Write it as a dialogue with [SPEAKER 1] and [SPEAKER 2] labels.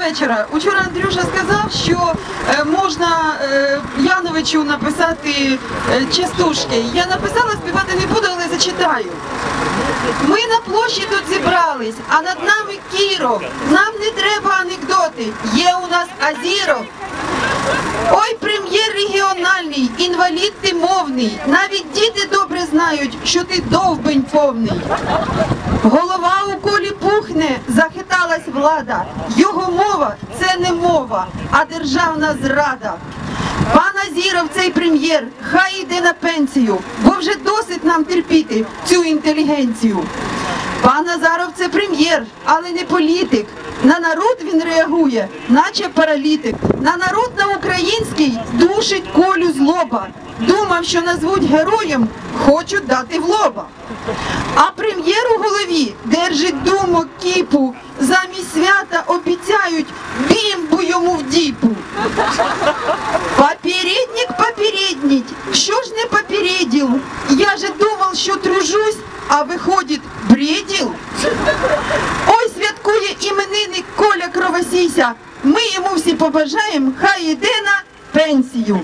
[SPEAKER 1] вечора. Учора Андрюша сказав, що е, можна е, Яновичу написати е, частушки. Я написала, співати не буду, але зачитаю. Ми на площі тут зібрались, а над нами Кіров. Нам не треба анекдоти. Є у нас Азіров. Ой, прем'єр регіональний, інвалід ти мовний. Навіть діти добре знають, що ти довбень повний. Голова влада. Його мова це не мова, а державна зрада. Пан Азіров, цей прем'єр, хай йде на пенсію, бо вже досить нам терпіти цю інтелігенцію. Пан Азаров це прем'єр, але не політик. На народ він реагує, наче паралітик. На народ на український душить колю злоба. Думав, що назвуть героєм, хочуть дати в лоба. А прем'єр у голові держить думок кіпу. Замість свята обіцяють бімбу йому в діпу. Попередник попереднить, що ж не попередил? Я же думал, що тружусь, а виходить бредил. Ой, святкує іменинник Коля Кровосіся. Ми йому всі побажаємо, хай іде на пенсію.